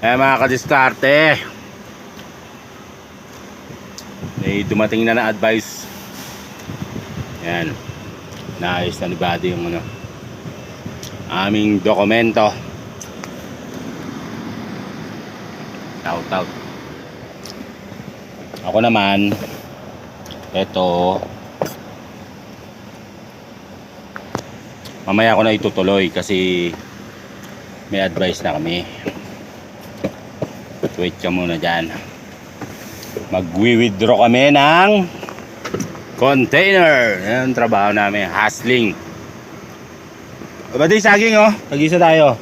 Eh mga kadiskarte. May dumating na na advice. Yan. Naayos na ni Buddy yung ano. Aming dokumento. Shout out. Ako naman, eto, mamaya ko na itutuloy kasi may advice na kami. Wait ka muna dyan. Magwi-withdraw kami ng container. Yan ang trabaho namin. Hustling. Ba't yung saging oh? Tag-isa tayo.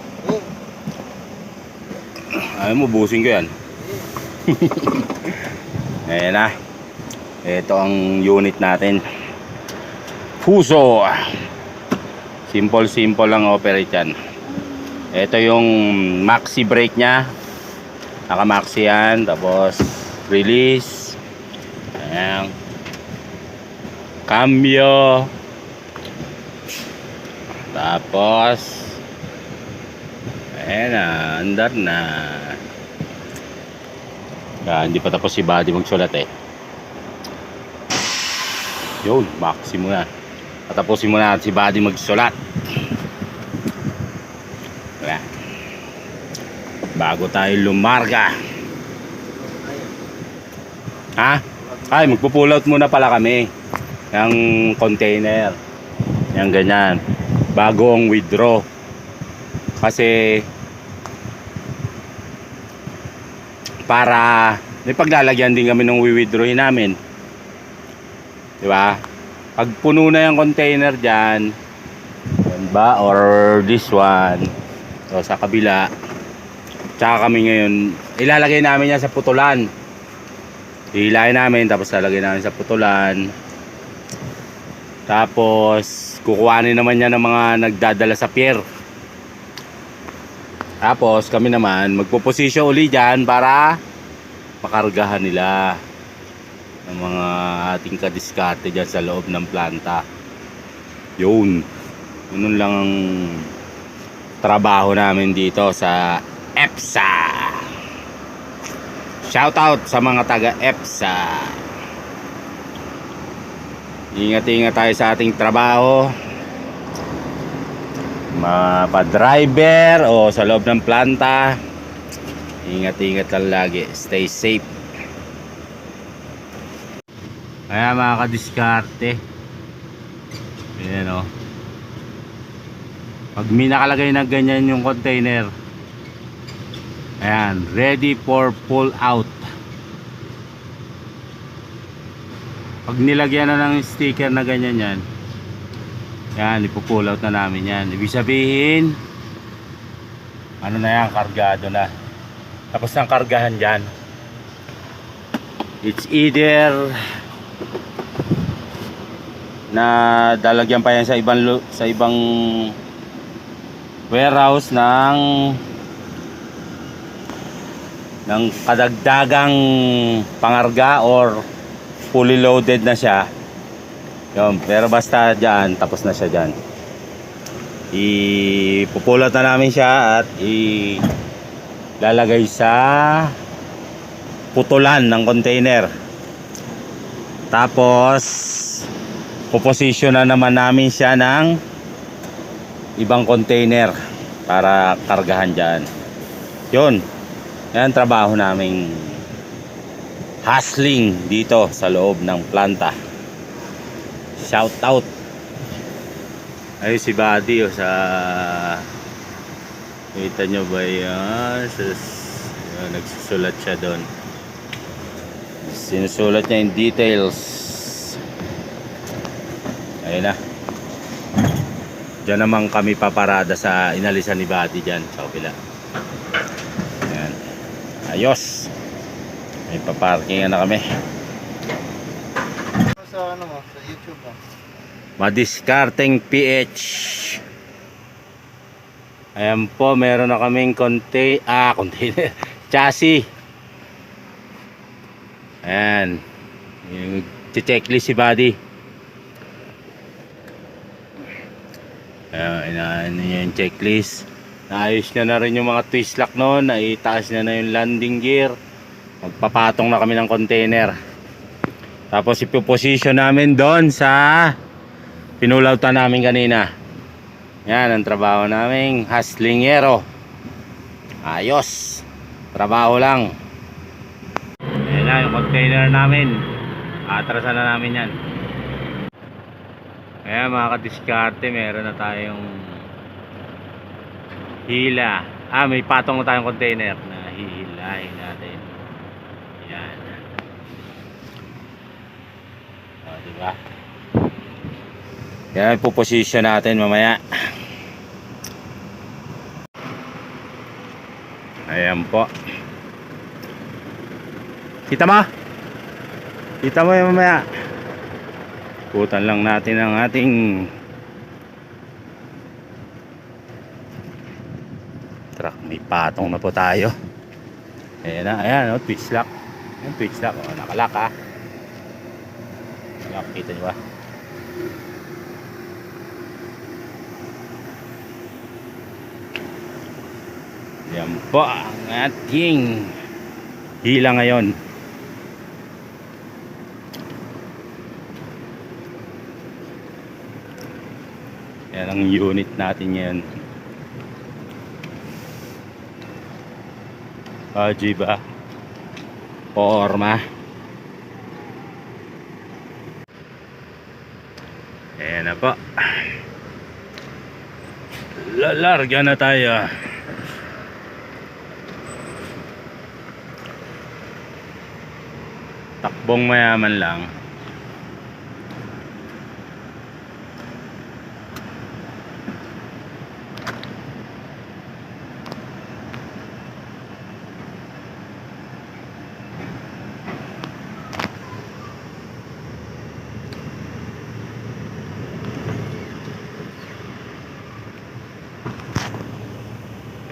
Ayaw mo, busin ko yan. Ayan na. Ito ang unit natin. Fuso. Simple simple lang operate yan. Ito yung maxi brake nya. Naka maxi yan. Tapos release. Ayan. Cambio. Tapos Ayan na, andar na. Ah, hindi pa tapos si Buddy magsulat eh. Yun, maxi muna. Tatapusin muna si Buddy magsulat. Wala. Bago tayo lumarga. Ha? Ay, magpo-pull out muna pala kami ng container. Yan ganyan. Bago ang withdraw. Kasi para may paglalagyan din kami ng withdrawin namin. 'Di ba? Pag puno na yung container diyan, yan ba or this one o sa kabila. Tsaka kami ngayon ilalagay namin yan sa putulan. Hihilahin namin tapos lalagay namin sa putulan. Tapos kukuhanin naman yan ng mga nagdadala sa pier. Tapos kami naman magpo-posisyon uli dyan para makargahan nila ng mga ating kadiskarte dyan sa loob ng planta. Yun. Yun lang ang trabaho namin dito sa EPSA. Shoutout sa mga taga EPSA. Ingat-ingat tayo sa ating trabaho. Mapa-driver o sa loob ng planta. Ingat-ingat lang lagi. Stay safe. Kaya mga kadiskarte. Ayan o. Pag may nakalagay na ganyan yung container ayan ready for pull out pag nilagyan na ng sticker na ganyan yan yan, ipupull out na namin yan. Ibig sabihin, ano na yan, kargado na. Tapos ng kargahan dyan. It's either na dalagyan pa yan sa ibang sa ibang warehouse ng ng kadagdagang pangarga or fully loaded na siya yun, pero basta dyan, tapos na siya dyan. Ipupulot na namin siya at ilalagay sa putulan ng container. Tapos, puposisyon na naman namin siya ng ibang container para kargahan dyan. Yun, yan trabaho naming hustling dito sa loob ng planta. Shout out. Ayun si Buddy oh, sa Kita nyo ba yan? Sa, nagsusulat siya doon. Sinusulat niya in details. Ayun na. Diyan naman kami paparada sa inalisan ni Buddy dyan sa kabila. Ayos. May paparkingan na kami. Sa ano mo, sa YouTube mo. Madiskarteng PH. Ayan po, meron na kaming contain ah, container, chassis. Ayan. Yung checklist si Buddy. Ayan, inaan niya yung checklist. Naayos niya na rin yung mga twist lock noon. Naitaas niya na yung landing gear. Magpapatong na kami ng container. Tapos ipoposition namin doon sa pinulautan namin kanina. Yan ang trabaho namin. Haslingero. Ayos. Trabaho lang. Ayan na yung container namin. Atrasan na namin yan. Kaya mga kadiskarte, meron na tayong hila. Ah, may patong na tayong container na hihilahin natin. Yan. O, diba? Yan, ipoposition natin mamaya. Ayan po. Kita mo? Kita mo yung mamaya. Putan lang natin ang ating truck. May patong na po tayo. Ayan na, ayan, oh, twitch lock. Ayan, twitch lock. Oh, nakalak ah. Lock, kita nyo ba? Yan po ang ating hila ngayon. Yan ang unit natin ngayon. Haji ba? Forma. Ayan na po. Lalarga na tayo. Takbong mayaman lang.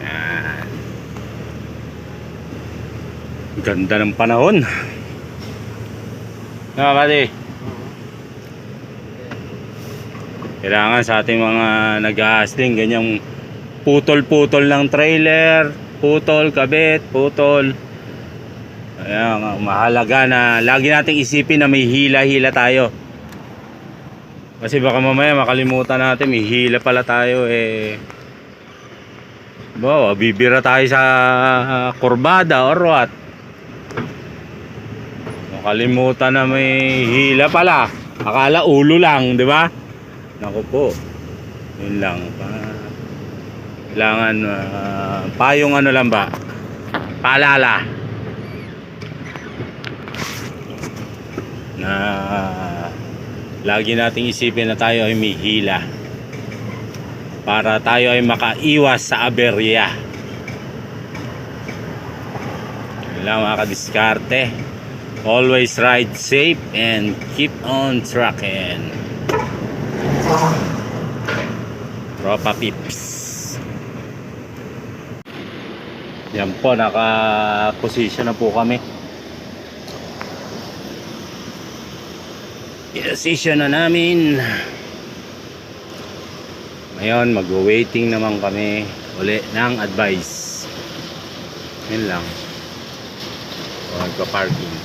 Yan. Ganda ng panahon. Nga pati. Kailangan sa ating mga nag-hustling, ganyang putol-putol ng trailer, putol, kabit, putol. Ayan, mahalaga na lagi nating isipin na may hila-hila tayo. Kasi baka mamaya makalimutan natin, may hila pala tayo eh. Bawa, bibira tayo sa kurbada or what. Nakalimutan na may hila pala. Akala ulo lang, di ba? Naku po. Yun lang. Pa- Kailangan ah, payong ano lang ba? Paalala. Na lagi nating isipin na tayo ay may hila para tayo ay makaiwas sa aberya. Yun lang mga kadiskarte. Always ride safe and keep on trucking. Tropa pips. Yan po, naka-position na po kami. Position na namin. Ngayon, mag-waiting naman kami uli ng advice. Yun lang. O, magpa-parking.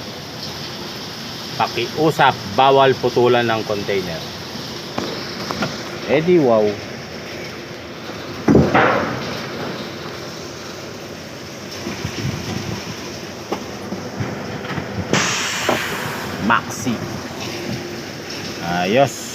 Pakiusap, bawal putulan ng container. Eh di wow. Maxi. Ayos.